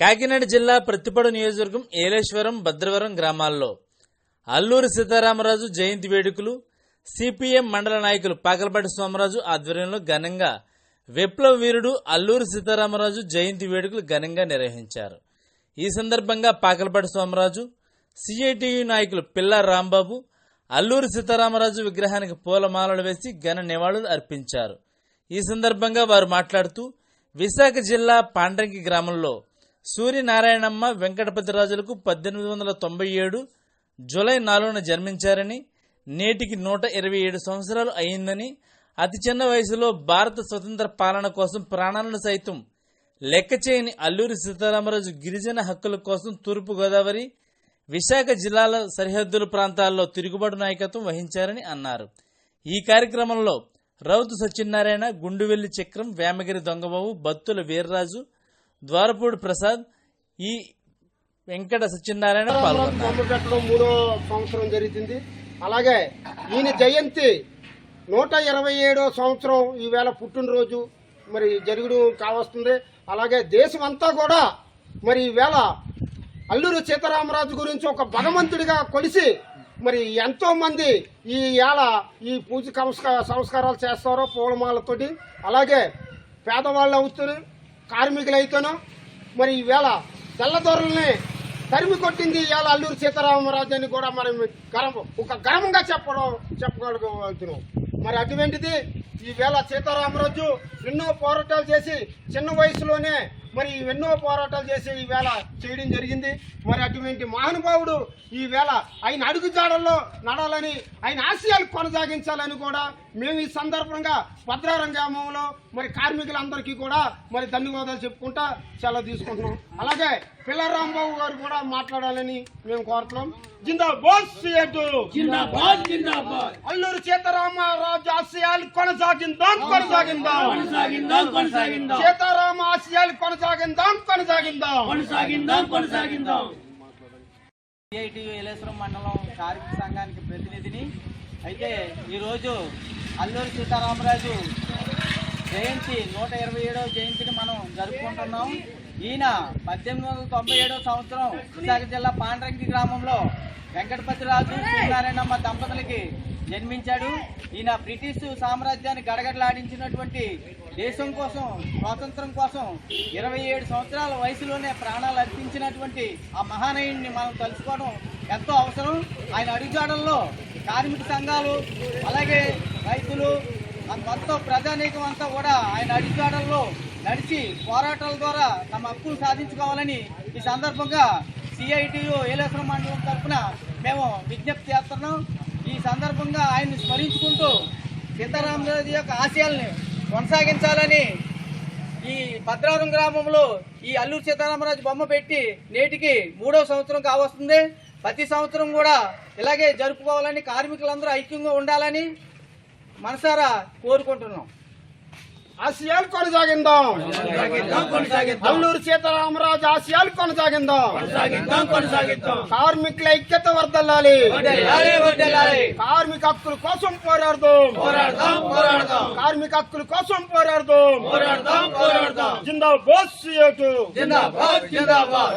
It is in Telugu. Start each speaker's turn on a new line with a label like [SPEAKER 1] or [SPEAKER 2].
[SPEAKER 1] కాకినాడ జిల్లా ప్రతిపడు నియోజకవర్గం ఏలేశ్వరం భద్రవరం గ్రామాల్లో అల్లూరి సీతారామరాజు జయంతి వేడుకలు సిపిఎం మండల నాయకులు పాకలపాటి సోమరాజు ఆధ్వర్యంలో ఘనంగా విప్లవ వీరుడు అల్లూరి సీతారామరాజు జయంతి వేడుకలు ఘనంగా నిర్వహించారు. ఈ సందర్భంగా పాకలపాటి సోమరాజు సిఐటియు నాయకులు పిల్ల రాంబాబు అల్లూరి సీతారామరాజు విగ్రహానికి పూలమాలలు వేసి ఘన నివాళులు అర్పించారు. ఈ సందర్భంగా వారు మాట్లాడుతూ విశాఖ జిల్లా పాండ్రంకి గ్రామంలో సూర్యనారాయణమ్మ వెంకటపతిరాజులకు పద్దెనిమిది వందల తొంభై ఏడు జూలై నాలుగున జన్మించారని నేటికి నూట ఇరవై ఏడు సంవత్సరాలు అయిందని అతి చిన్న వయసులో భారత స్వతంత్ర పాలన కోసం ప్రాణాలను సైతం లెక్క చేయని అల్లూరి సీతారామరాజు గిరిజన హక్కుల కోసం తూర్పు గోదావరి విశాఖ జిల్లాల సరిహద్దుల ప్రాంతాల్లో తిరుగుబాటు నాయకత్వం వహించారని అన్నారు. ఈ కార్యక్రమంలో రౌతు సత్యనారాయణ గుండువెల్లి చక్రం వేమగిరి దొంగబాబు బత్తుల వీర్రాజు ద్వారపూడి ప్రసాద్ ఈ వెంకట సత్యనారాయణ పాల్గొన్నారు.
[SPEAKER 2] మూడో సంవత్సరం జరుగుతుంది అలాగే ఈయన జయంతి నూట ఇరవై ఏడో సంవత్సరం ఈవేళ పుట్టినరోజు మరి జరుగుడు కావస్తుంది. అలాగే దేశం అంతా కూడా మరి ఈవేళ అల్లూరు సీతారామరాజు గురించి ఒక భగవంతుడిగా కొలిసి మరి ఎంతో మంది ఈ ఏళ ఈ పూజ సంస్కారాలు చేస్తారో పూలమాలతోటి అలాగే పేదవాళ్ళు అవుతున్నారు. కార్మికులైతేనో మరి ఈవేళ తెల్లదొరల్ని తరిమి కొట్టింది ఇవాళ అల్లూరు సీతారామరాజు అని కూడా మనం గర్వం ఒక గర్వంగా చెప్పడం చెప్పగలుగుతున్నాం. మరి అటువంటిది ఈవేళ సీతారామరాజు ఎన్నో పోరాటాలు చేసి చిన్న వయసులోనే మరి ఎన్నో పోరాటాలు చేసి ఈవేళ చేయడం జరిగింది. మరి అటువంటి మహానుభావుడు ఈవేళ ఆయన అడుగుజాడల్లో నడాలని ఆయన ఆశయాలు కొనసాగించాలని కూడా మేము ఈ సందర్భంగా భద్రారం గ్రామంలో మరి కార్మికులందరికీ కూడా మరి ధన్యవాదాలు చెప్పుకుంటా సెలవు తీసుకుంటున్నాం. అలాగే పిల్ల రాంబాబు గారు కూడా మాట్లాడాలని మేము కోరుతున్నాం. సిఎటు
[SPEAKER 3] జిందాబాద్ జిందాబాద్.
[SPEAKER 2] అల్లూరు సీతారామరాజు ఆశయాలు కొనసాగిందాం కొనసాగిందాం.
[SPEAKER 3] కొనసాగిందాం
[SPEAKER 2] సీతారామ ఆశయాలు కొనసాగిందాం కొనసాగిందాం.
[SPEAKER 3] కొనసాగిందాం కొనసాగిందాం.
[SPEAKER 4] సిఐటియు ఏలేశ్వరం మండలం కార్మిక సంఘానికి ప్రతినిధిని. అయితే ఈరోజు అల్లూరి సీతారామరాజు జయంతి నూట ఇరవై ఏడవ జయంతిని మనం జరుపుకుంటున్నాం. ఈయన పద్దెనిమిది వందల తొంభై ఏడవ సంవత్సరం విశాఖ జిల్లా పాండ్రంకి గ్రామంలో వెంకటపతిరాజు సూర్యనారాయణమ్మ దంపతులకి జన్మించాడు. ఈయన బ్రిటిష్ సామ్రాజ్యాన్ని గడగడలాడించినటువంటి దేశం కోసం స్వాతంత్రం కోసం ఇరవై ఏడు సంవత్సరాల వయసులోనే ప్రాణాలు అర్పించినటువంటి ఆ మహానయుడిని మనం తలుచుకోవడం ఎంతో అవసరం. ఆయన అడుగుజాడల్లో కార్మిక సంఘాలు అలాగే రైతులు మొత్తం ప్రజానీకం అంతా కూడా ఆయన అడుగుజాడల్లో నడిచి పోరాటాల ద్వారా తమ హక్కులు సాధించుకోవాలని ఈ సందర్భంగా సిఐటియు ఏలేశ్వరం మండలం తరఫున మేము విజ్ఞప్తి చేస్తున్నాం. ఈ సందర్భంగా ఆయన్ని స్మరించుకుంటూ సీతారామరాజు యొక్క ఆశయాల్ని కొనసాగించాలని ఈ భద్రావరం గ్రామంలో ఈ అల్లూరు సీతారామరాజు బొమ్మ పెట్టి నేటికి మూడో సంవత్సరం కావస్తుంది. ప్రతి సంవత్సరం కూడా ఇలాగే జరుపుకోవాలని కార్మికులందరూ ఐక్యంగా ఉండాలని మనసారా కోరుకుంటున్నాం.
[SPEAKER 2] ఆశయాలు కొనసాగిందాం
[SPEAKER 3] కొనసాగిద్దాం.
[SPEAKER 2] అల్లూరు సీతారామరాజు ఆశయాలు కొనసాగిందాం కార్మికుల ఐక్యత వర్దల్లాలి. కార్మిక హక్కుల కోసం పోరాడదాం.
[SPEAKER 3] పోరాడదాం పోరాడదాం
[SPEAKER 2] కార్మిక హక్కుల కోసం పోరాడదాం
[SPEAKER 3] పోరాడదాం పోరాడదాం
[SPEAKER 2] జిందాబాద్ సిఎటు
[SPEAKER 3] జిందాబాద్ జిందాబాద్